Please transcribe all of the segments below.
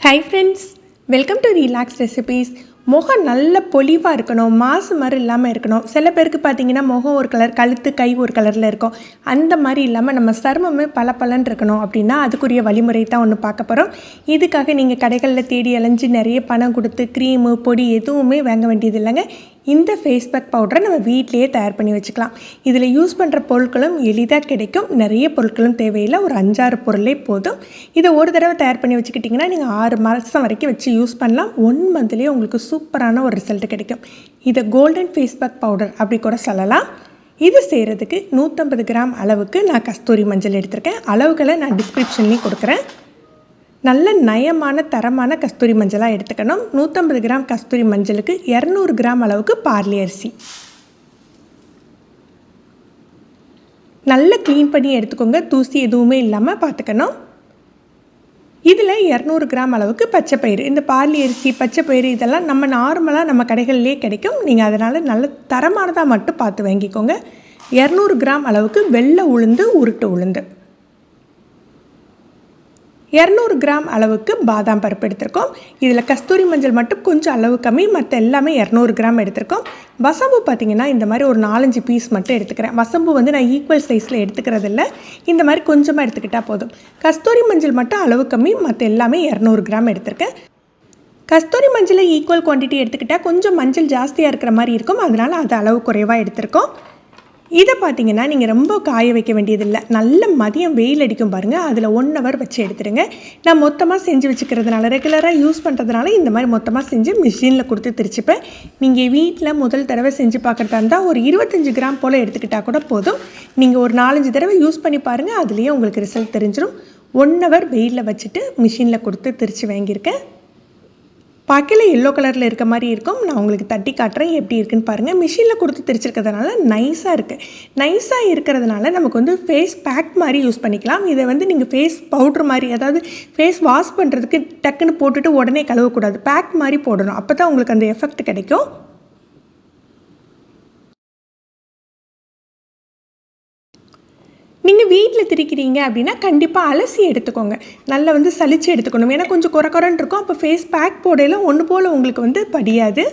Hi friends welcome to relax recipes முகம் நல்ல பொலிவாக இருக்கணும் மாசு மாதிரி இல்லாமல் இருக்கணும். சில பேருக்கு பார்த்தீங்கன்னா முகம் ஒரு கலர் கழுத்து கை ஒரு கலரில் இருக்கும். அந்த மாதிரி இல்லாமல் நம்ம சருமமே பல பலன் இருக்கணும் அப்படின்னா அதுக்குரிய வழிமுறை தான் ஒன்று பார்க்க போகிறோம் இதுக்காக நீங்கள் கடைகளில் தேடி அலைஞ்சு நிறைய பணம் கொடுத்து க்ரீமு பொடி எதுவுமே வாங்க வேண்டியது இல்லைங்க இந்த ஃபேஸ் பேக் பவுடரை நம்ம வீட்டிலேயே தயார் பண்ணி வச்சுக்கலாம். இதில் யூஸ் பண்ணுற பொருட்களும் எளிதாக கிடைக்கும். நிறைய பொருட்களும் தேவையில்லை. ஒரு அஞ்சாறு பொருளே போதும். இதை ஒரு தடவை தயார் பண்ணி வச்சுக்கிட்டிங்கன்னா நீங்கள் ஆறு மாதம் வரைக்கும் வச்சு யூஸ் பண்ணலாம். ஒன் மந்த்லேயே உங்களுக்கு சூப்பரான ஒரு ரிசல்ட் கிடைக்கும். இதை கோல்டன் ஃபேஸ் பேக் பவுடர் அப்படி கூட சொல்லலாம். இது செய்கிறதுக்கு நூற்றம்பது கிராம் அளவுக்கு நான் கஸ்தூரி மஞ்சள் எடுத்திருக்கேன். அளவுகளை நான் டிஸ்கிரிப்ஷன்லேயும் கொடுக்குறேன். நல்ல நயமான தரமான கஸ்தூரி மஞ்சளாக எடுத்துக்கணும். நூற்றம்பது கிராம் கஸ்தூரி மஞ்சளுக்கு இரநூறு கிராம் அளவுக்கு பார்லி அரிசி. நல்லா க்ளீன் பண்ணி எடுத்துக்கோங்க. தூசி எதுவுமே இல்லாமல் பார்த்துக்கணும். இதில் இரநூறு கிராம் அளவுக்கு பச்சை பயிறு. இந்த பார்லி அரிசி பச்சை பயிறு இதெல்லாம் நம்ம நார்மலாக நம்ம கடைகள்லேயே கிடைக்கும். நீங்கள் அதனால் நல்ல தரமானதாக மட்டும் பார்த்து வாங்கிக்கோங்க. இரநூறு கிராம் அளவுக்கு வெள்ளை உளுந்து உருட்டு உளுந்து. இரநூறு கிராம் அளவுக்கு பாதாம் பருப்பு எடுத்திருக்கோம். இதில் கஸ்தூரி மஞ்சள் மட்டும் கொஞ்சம் அளவு கம்மி மற்ற எல்லாமே இரநூறு கிராம் எடுத்திருக்கோம். வசம்பு பார்த்திங்கன்னா இந்த மாதிரி ஒரு நாலஞ்சு பீஸ் மட்டும் எடுத்துக்கிறேன். வசம்பு வந்து நான் ஈக்குவல் சைஸில் எடுத்துக்கிறதில்ல. இந்த மாதிரி கொஞ்சமாக எடுத்துக்கிட்டால் போதும். கஸ்தூரி மஞ்சள் மட்டும் அளவு கம்மி மற்ற எல்லாமே இரநூறு கிராம் எடுத்திருக்கேன். கஸ்தூரி மஞ்சளை ஈக்குவல் குவான்டிட்டி எடுத்துக்கிட்டால் கொஞ்சம் மஞ்சள் ஜாஸ்தியாக இருக்கிற மாதிரி இருக்கும். அதனால் அது அளவு குறைவாக எடுத்திருக்கோம். இதை பார்த்தீங்கன்னா நீங்கள் ரொம்ப காய வைக்க வேண்டியதில்லை. நல்ல மதியம் வெயில் அடிக்கும் பாருங்கள் அதில் ஒன் ஹவர் வச்சு எடுத்துருங்க நான் மொத்தமாக செஞ்சு வச்சுக்கிறதுனால ரெகுலராக யூஸ் பண்ணுறதுனால இந்த மாதிரி மொத்தமாக செஞ்சு மிஷினில் கொடுத்து திரிச்சுப்பேன். நீங்கள் வீட்டில் முதல் தடவை செஞ்சு பார்க்குறதா இருந்தால் ஒரு இருபத்தஞ்சி கிராம் போல் எடுத்துக்கிட்டால் கூட போதும். நீங்கள் ஒரு நாலஞ்சு தடவை யூஸ் பண்ணி பாருங்கள் அதுலேயே உங்களுக்கு ரிசல்ட் தெரிஞ்சிடும் ஒன் ஹவர் வெயிலில் வச்சுட்டு மிஷினில் கொடுத்து திரிச்சு வாங்கியிருக்கேன். பார்க்கல எல்லோ கலரில் இருக்க மாதிரி இருக்கும். நான் உங்களுக்கு தட்டி காட்டுறேன். எப்படி இருக்குன்னு பாருங்கள் மிஷினில் கொடுத்து திரிச்சிருக்கிறதுனால நைஸாக இருக்குது நைஸாக இருக்கிறதுனால நமக்கு வந்து ஃபேஸ் பேக் மாதிரி யூஸ் பண்ணிக்கலாம். இதை வந்து நீங்கள் ஃபேஸ் பவுட்ரு மாதிரி அதாவது ஃபேஸ் வாஷ் பண்ணுறதுக்கு டக்குன்னு போட்டுட்டு உடனே கழுவக்கூடாது. பேக் மாதிரி போடணும். அப்போ தான் உங்களுக்கு அந்த எஃபெக்ட் கிடைக்கும். நீங்கள் வீட்டில் திரிக்கிறீங்க அப்படின்னா கண்டிப்பாக அலசி எடுத்துக்கோங்க. நல்லா வந்து சளிச்சு எடுத்துக்கணும். ஏன்னா கொஞ்சம் குறை குறைன்னு இருக்கும். அப்போ ஃபேஸ் பேக் போடையில் ஒன்று போல் உங்களுக்கு வந்து படியாது.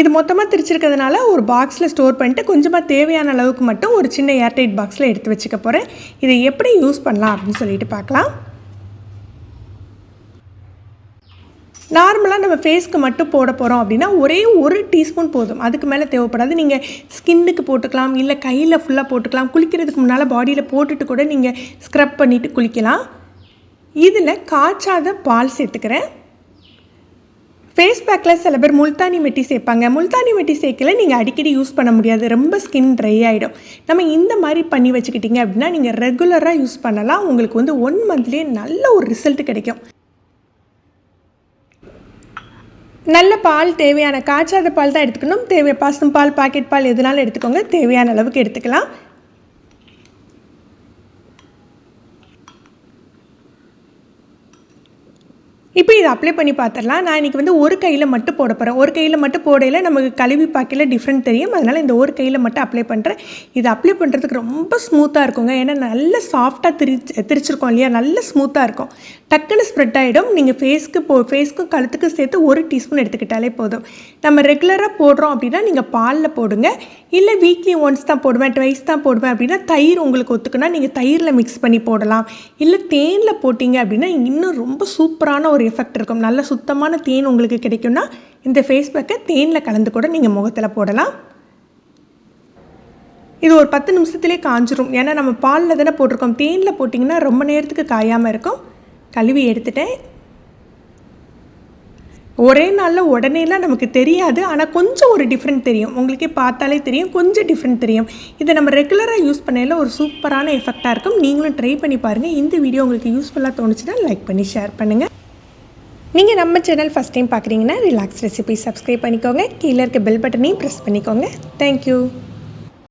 இது மொத்தமாக திரிச்சிருக்கிறதுனால ஒரு பாக்ஸில் ஸ்டோர் பண்ணிட்டு கொஞ்சமாக தேவையான அளவுக்கு மட்டும் ஒரு சின்ன ஏர்டைட் பாக்ஸில் எடுத்து வச்சுக்க போகிறேன் இதை எப்படி யூஸ் பண்ணலாம் அப்படின்னு சொல்லிட்டு பார்க்கலாம். நார்மலாக நம்ம ஃபேஸ்க்கு மட்டும் போட போகிறோம் அப்படின்னா ஒரே ஒரு டீஸ்பூன் போதும். அதுக்கு மேலே தேவைப்படாது. நீங்கள் ஸ்கின்னுக்கு போட்டுக்கலாம் இல்லை கையில் ஃபுல்லாக போட்டுக்கலாம். குளிக்கிறதுக்கு முன்னால் பாடியில் போட்டுட்டு கூட நீங்கள் ஸ்க்ரப் பண்ணிவிட்டு குளிக்கலாம். இதில் காய்ச்சாத பால் சேர்த்துக்கிறேன். ஃபேஸ் பேக்கில் சில பேர் முல்தானி மெட்டி சேர்ப்பாங்க. முல்தானி மெட்டி சேர்க்கல நீங்கள் அடிக்கடி யூஸ் பண்ண முடியாது. ரொம்ப ஸ்கின் ட்ரை ஆகிடும் நம்ம இந்த மாதிரி பண்ணி வச்சுக்கிட்டிங்க அப்படின்னா நீங்கள் ரெகுலராக யூஸ் பண்ணலாம். உங்களுக்கு வந்து ஒன் மந்த்லேயே நல்ல ஒரு ரிசல்ட் கிடைக்கும். நல்ல பால் தேவையான காய்ச்சாத பால் தான் எடுத்துக்கணும். தேவை பசும் பால் பாக்கெட் பால் எதுனாலும் எடுத்துக்கோங்க. தேவையான அளவுக்கு எடுத்துக்கலாம். இப்போ இதை அப்ளை பண்ணி பார்த்துடலாம். நான் இன்றைக்கி வந்து ஒரு கையில் மட்டும் போட போகிறேன் ஒரு கையில் மட்டும் போடையில் நமக்கு கழுவி பாக்கையில் டிஃப்ரெண்ட் தெரியும். அதனால் இந்த ஒரு கையில் மட்டும் அப்ளை பண்ணுறேன் இதை அப்ளை பண்ணுறதுக்கு ரொம்ப ஸ்மூத்தாக இருக்குங்க. ஏன்னா நல்ல சாஃப்டாக திரி திரிச்சிருக்கோம் இல்லையா? நல்ல ஸ்மூத்தாக இருக்கும். டக்குன்னு ஸ்ப்ரெட் ஆகிடும் நீங்கள் ஃபேஸ்க்கு போ ஃபேஸ்க்கும் கழுத்துக்கும் சேர்த்து ஒரு டீஸ்பூன் எடுத்துக்கிட்டாலே போதும். நம்ம ரெகுலராக போடுறோம் அப்படின்னா நீங்கள் பாலில் போடுங்க. இல்லை வீக்லி ஒன்ஸ் தான் போடுவேன் ட்வைஸ் தான் போடுவேன் அப்படின்னா தயிர் உங்களுக்கு ஒத்துக்குன்னா நீங்கள் தயிரில் மிக்ஸ் பண்ணி போடலாம். இல்லை தேனில் போட்டிங்க அப்படின்னா இன்னும் ரொம்ப சூப்பரான ஒரு எஃபெக்ட் இருக்கும். நல்ல சுத்தமான தேன் உங்களுக்கு கிடைக்கும்னா இந்த ஃபேஸ் பேக்கை தேனில் கலந்து கூட நீங்கள் முகத்தில் போடலாம். இது ஒரு பத்து நிமிஷத்துலேயே காஞ்சிரும். ஏன்னா நம்ம பாலில் தானே போட்டிருக்கோம். தேனில் போட்டிங்கன்னா ரொம்ப நேரத்துக்கு காயாமல் இருக்கும். கழுவி எடுத்துட்டேன். ஒரே நாளில் உடனேலாம் நமக்கு தெரியாது. ஆனால் கொஞ்சம் ஒரு டிஃப்ரெண்ட் தெரியும். உங்களுக்கே பார்த்தாலே தெரியும். கொஞ்சம் டிஃப்ரெண்ட் தெரியும். இதை நம்ம ரெகுலராக யூஸ் பண்ணையில் ஒரு சூப்பரான எஃபெக்டாக இருக்கும். நீங்களும் ட்ரை பண்ணி பாருங்கள் இந்த வீடியோ உங்களுக்கு யூஸ்ஃபுல்லாக தோணுச்சுன்னா லைக் பண்ணி ஷேர் பண்ணுங்கள் நீங்கள் நம்ம சேனல் ஃபஸ்ட் டைம் பார்க்குறீங்கன்னா ரிலாக்ஸ் ரெசிபி சப்ஸ்கிரைப் பண்ணிக்கோங்க. கீழே இருக்க பெல் பட்டனையும் ப்ரெஸ் பண்ணிக்கோங்க. தேங்க்யூ